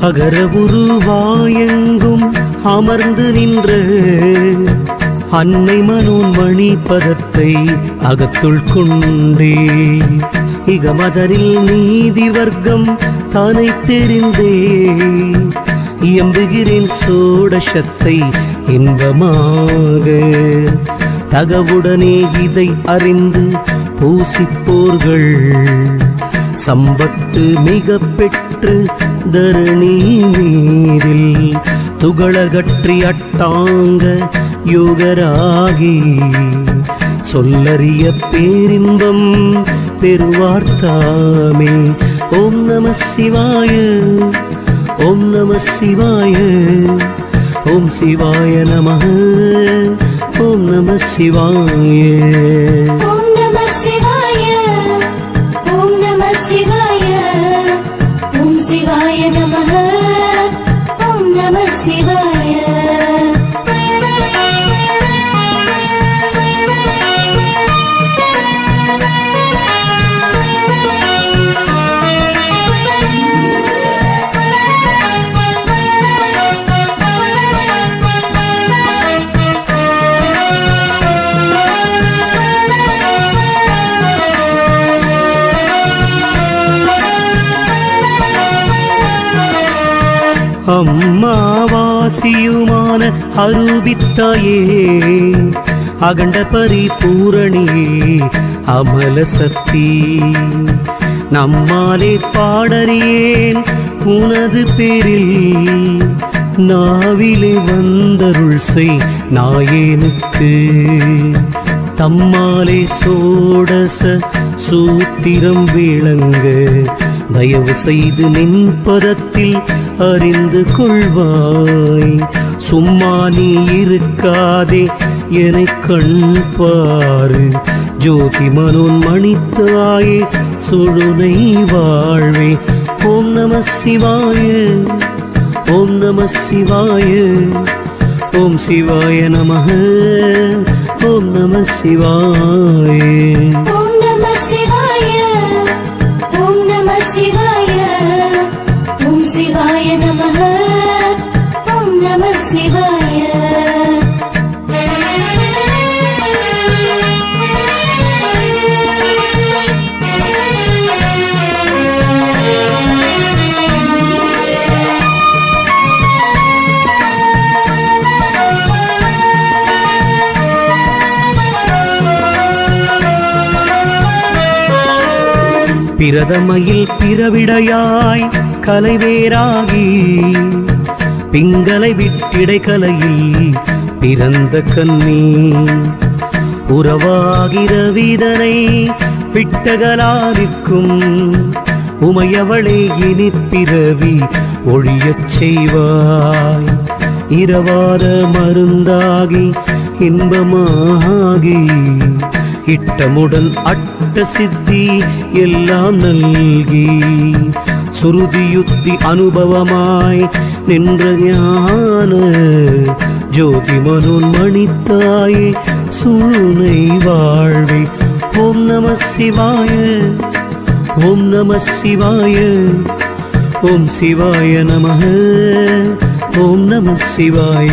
அகர உருவாயெங்கும் அமர்ந்து நின்ற அன்னை மனோன்மணி பதத்தை அகத்துள் கொண்டே. இகமதரில் நீதி வர்க்கம் தானை தெரிந்தே. இயம்புகிறேன் சோடசத்தை இன்பமாக. தகவுடனே இதை அறிந்து பூசிப்போர்கள். சம்பத்து மிக பெற்று தரணி மீதில் துகளகற்றி அட்டாங்க யோகராகி. சொல்லறிய பேரின்பம் பெருவார்த்தாமே. ஓம் நம சிவாய ஓம் நம சிவாய ஓம் சிவாய நம ஓம் நம சிவாய. அம்மாவாசியுமான அருபித்தாயே அகண்ட பரிபூரணியே அமல சக்தி. நம்மாலே பாடறியேன் உனது பேரில் நாவிலே வந்தருள் செய் நாயேனுக்கு. தம்மாலே சோடச சூத்திரம் விளங்க தயவு செய்து நின் பதத்தில் அறிந்து கொள்வாய். சும்மா நீ இருக்காதே என கண் பாரு. ஜோதி மனோன் மணித்தாயே சுழுனை வாழ்வே. ஓம் நம சிவாய ஓம் நம சிவாய. ஓம் சிவாய நம ஓம் நம சிவாய. பிரதமையில் பிறவிடையாய் கலைவேராகி பிங்களை விட்டிடை கலையில் பிறந்த கண்ணி. உறவாகிற வீதனை விட்டகலாவிற்கும் உமையவளை இனி பிறவி ஒழியச் செய்வாய். இரவாத மருந்தாகி இன்பமாகி இட்டமுடன் அட்ட சித்தி எல்லாம் நல்கி சுருதியுத்தி அனுபவமாய் நின்ற ஞான ஜோதி மனோன் மணித்தாயே சூனை வாழ்வே. ஓம் நம சிவாய ஓம் நம சிவாய ஓம் சிவாய நம ஓம் நம சிவாய.